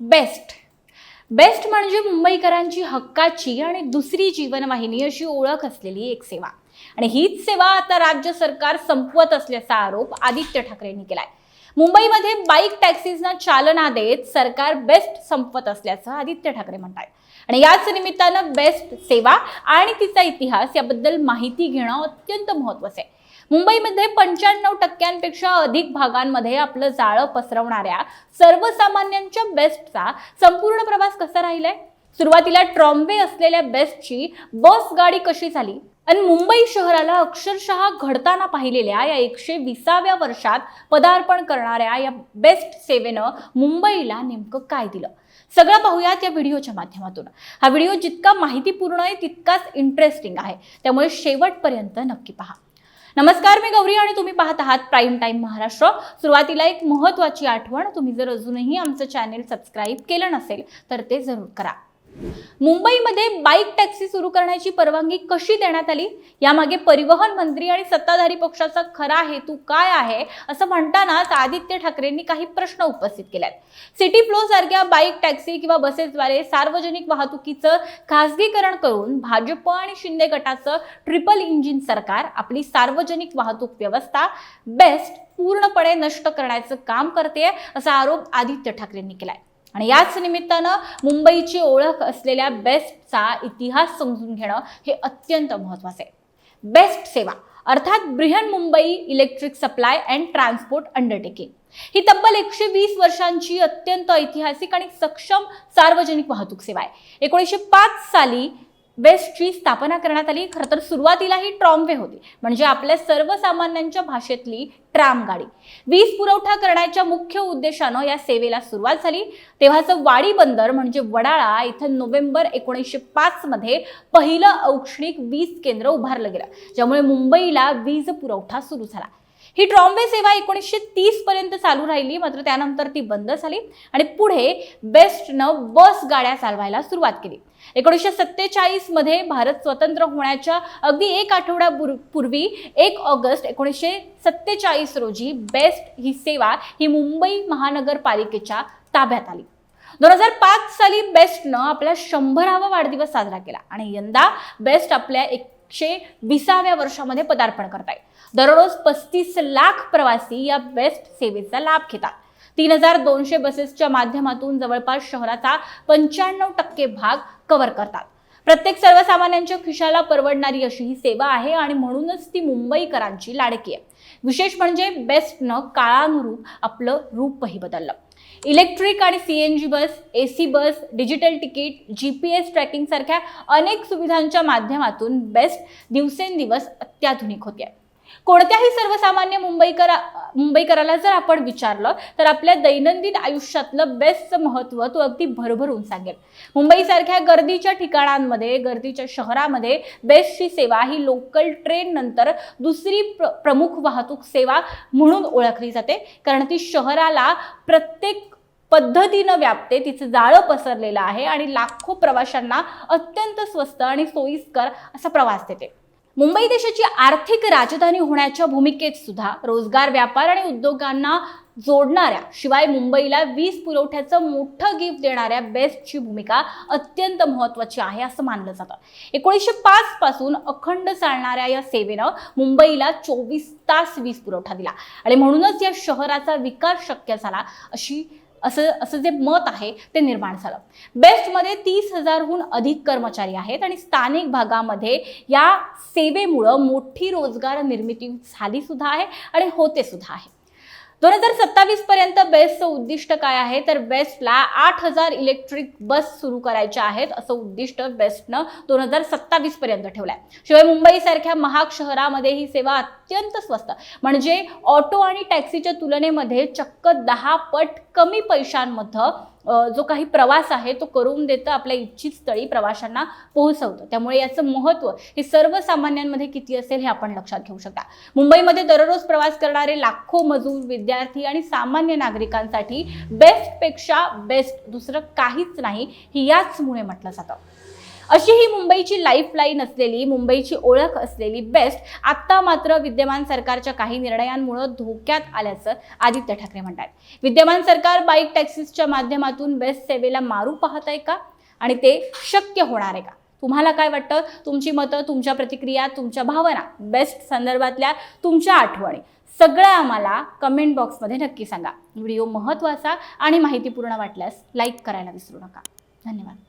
Best. Best म्हणजे मुंबईकरांची हक्काची आणि दुसरी जीवनवाहिनी अशी ओळख असलेली एक सेवा. आणि हीच सेवा आता राज्य सरकार संपवत असल्याचा आरोप आदित्य ठाकरेंनी केलाय. मुंबईमध्ये बाईक टॅक्सीजना चालना देत सरकार बेस्ट संपवत असल्याचं आदित्य ठाकरे म्हणतात आणि याच निमित्तानं बेस्ट सेवा आणि तिचा इतिहास याबद्दल माहिती घेणं अत्यंत महत्वाचं आहे. मुंबईमध्ये पंच्याण्णव टक्क्यांपेक्षा अधिक भागांमध्ये आपलं जाळं पसरवणाऱ्या सर्वसामान्यांच्या बेस्टचा संपूर्ण प्रवास कसा राहिलाय? सुरुवातीला ट्रॉम्बे असलेल्या बेस्टची बस गाडी कशी झाली? आणि मुंबई शहराला अक्षरशः घडताना पाहिलेल्या या एकशे विसाव्या वर्षात पदार्पण करणाऱ्या या बेस्ट सेवेनं मुंबईला नेमकं काय दिलं? सगळं पाहूयात या व्हिडिओच्या माध्यमातून. हा व्हिडिओ जितका माहितीपूर्ण आहे तितकाच इंटरेस्टिंग आहे. त्यामुळे शेवटपर्यंत नक्की पहा. नमस्कार मी गौरी आणि तुम्ही पाहत आहात प्राईम टाईम महाराष्ट्र. सुरुवातीला एक महत्वाची आठवण तुम्ही जर अजूनही आमचं चॅनेल सबस्क्राईब केलं नसेल तर ते जरूर करा. मुंबईमध्ये बाईक टॅक्सी सुरू करण्याची परवानगी कशी देण्यात आली? यामागे परिवहन मंत्री आणि सत्ताधारी पक्षाचा खरा हेतू काय आहे? असं म्हणतानाच आदित्य ठाकरेंनी काही प्रश्न उपस्थित केलेत सिटी फ्लो सारख्या बाईक टॅक्सी किंवा बसेसद्वारे सार्वजनिक वाहतुकीचं खासगीकरण करून भाजप आणि शिंदे गटाचं ट्रिपल इंजिन सरकार आपली सार्वजनिक वाहतूक व्यवस्था बेस्ट पूर्णपणे नष्ट करण्याचं काम करते असा आरोप आदित्य ठाकरेंनी केलाय. आणि याच निमित्तानं मुंबईची ओळख असलेल्या बेस्टचा इतिहास समजून घेणं हे अत्यंत महत्वाचं आहे. बेस्ट सेवा अर्थात Brihan Mumbai electric supply and transport undertaking. ही तब्बल एकशे वीस वर्षांची अत्यंत ऐतिहासिक आणि सक्षम सार्वजनिक वाहतूक सेवा आहे. एकोणीसशे पाच साली बेस्टची स्थापना करण्यात आली. खरं तर सुरुवातीला ही ट्रॉम्वे होती. म्हणजे आपल्या सर्वसामान्यांच्या भाषेतली ट्राम गाडी. वीज पुरवठा करण्याच्या मुख्य उद्देशानं या सेवेला सुरुवात झाली. तेव्हाचं वाडी बंदर म्हणजे वडाळा इथं नोव्हेंबर एकोणीसशे पाच मध्ये पहिलं औष्णिक वीज केंद्र उभारलं गेलं. ज्यामुळे मुंबईला वीज पुरवठा सुरू झाला. ही ट्रॉम्बे सेवा एकोणीसशे तीस पर्यंत चालू राहिली मात्र त्यानंतर ती बंद झाली आणि पुढे बेस्टनं बस गाड्या चालवायला सुरुवात केली. एकोणीसशे सत्तेचाळीसमध्ये भारत स्वतंत्र होण्याच्या अगदी एक आठवडा पूर्वी एक ऑगस्ट एकोणीसशे सत्तेचाळीस रोजी बेस्ट ही सेवा ही मुंबई महानगरपालिकेच्या ताब्यात आली. दोन हजार पाच साली बेस्टनं आपला शंभरावा वाढदिवस साजरा केला आणि यंदा बेस्ट आपल्या एक एकशे विसाव्या वर्षामध्ये पदार्पण करत आहे दररोज पस्तीस लाख प्रवासी या बेस्ट सेवेचा लाभ घेतात. तीन हजार दोनशे बसेसच्या माध्यमातून जवळपास शहराचा पंच्याण्णव टक्के भाग कव्हर करतात. प्रत्येक सर्वसामान्यांच्या खिशाला परवडणारी अशी ही सेवा आहे आणि म्हणूनच ती मुंबईकरांची लाडकी आहे. विशेष म्हणजे बेस्टनं काळानुरूप आपलं रूपही बदललं. इलेक्ट्रिक आणि C N G bus A C bus digital ticket G P S ट्रॅकिंगसारख्या अनेक सुविधांच्या माध्यमातून बेस्ट दिवसेंदिवस अत्याधुनिक होते कोणत्याही सर्वसामान्य मुंबईकर मुंबईकराला जर आपण विचारलं तर आपल्या दैनंदिन आयुष्यातलं बेस्टचं महत्त्व तो अगदी भरभरून सांगेल. मुंबईसारख्या गर्दीच्या ठिकाणांमध्ये गर्दीच्या शहरामध्ये बेस्टची सेवा ही लोकल ट्रेन नंतर दुसरी प्र प्रमुख वाहतूक सेवा म्हणून ओळखली जाते. कारण ती शहराला प्रत्येक पद्धतीनं व्यापते तिचं जाळं पसरलेलं आहे आणि लाखो प्रवाशांना अत्यंत स्वस्त आणि सोयीस्कर असा प्रवास देते. मुंबई देशाची आर्थिक राजधानी होण्याच्या भूमिकेत सुद्धा रोजगार व्यापार आणि उद्योगांना जोडणाऱ्या शिवाय मुंबईला वीज पुरवठ्याचं मोठं गिफ्ट देणाऱ्या बेस्टची भूमिका अत्यंत महत्वाची आहे असं मानलं जातं. एकोणीसशे पाच पासून अखंड चालणाऱ्या या सेवेनं मुंबईला चोवीस तास वीज पुरवठा दिला. आणि म्हणूनच या शहराचा विकास शक्य झाला अशी असं असं जे मत आहे ते निर्माण झालं. बेस्टमध्ये तीस हजारहून अधिक कर्मचारी आहेत आणि स्थानिक भागामध्ये या सेवेमुळं मोठी रोजगार निर्मिती झाली सुद्धा आहे आणि होते सुद्धा आहे. दोन हजार सत्तावीस पर्यंत बेस्टचं उद्दिष्ट काय आहे? तर बेस्टला आठ हजार इलेक्ट्रिक बस सुरू करायच्या आहेत असं उद्दिष्ट बेस्टनं दोन हजार सत्तावीस पर्यंत ठेवलंय. शिवाय मुंबईसारख्या महाग शहरामध्ये ही सेवा अत्यंत स्वस्त. म्हणजे ऑटो आणि टॅक्सीच्या तुलनेमध्ये चक्क दहा पट कमी पैशांमध्ये जो काही प्रवास आहे तो करून देतं आपल्या इच्छित स्थळी प्रवाशांना पोहोचवतं. त्यामुळे याचं महत्त्व हे सर्वसामान्यांमध्ये किती असेल हे आपण लक्षात घेऊ शकता. मुंबईमध्ये दररोज प्रवास करणारे लाखो मजूर विद्यार्थी आणि सामान्य नागरिकांसाठी बेस्टपेक्षा बेस्ट दुसरं काहीच नाही ही याचमुळे म्हटलं जातं. अशी ही मुंबईची लाईफलाईन असलेली मुंबईची ओळख असलेली बेस्ट आत्ता मात्र विद्यमान सरकारच्या काही निर्णयांमुळे धोक्यात आल्याचं आदित्य ठाकरे म्हणतात. विद्यमान सरकार बाईक टॅक्सीसच्या माध्यमातून बेस्ट सेवेला मारू पाहत आहे का? आणि ते शक्य होणार आहे का? तुम्हाला काय वाटतं? तुमची मतं तुमच्या प्रतिक्रिया तुमच्या भावना बेस्ट संदर्भातल्या तुमच्या आठवणी सगळं आम्हाला कमेंट बॉक्समध्ये नक्की सांगा. व्हिडिओ महत्त्वाचा आणि माहितीपूर्ण वाटल्यास लाईक करायला विसरू नका. धन्यवाद.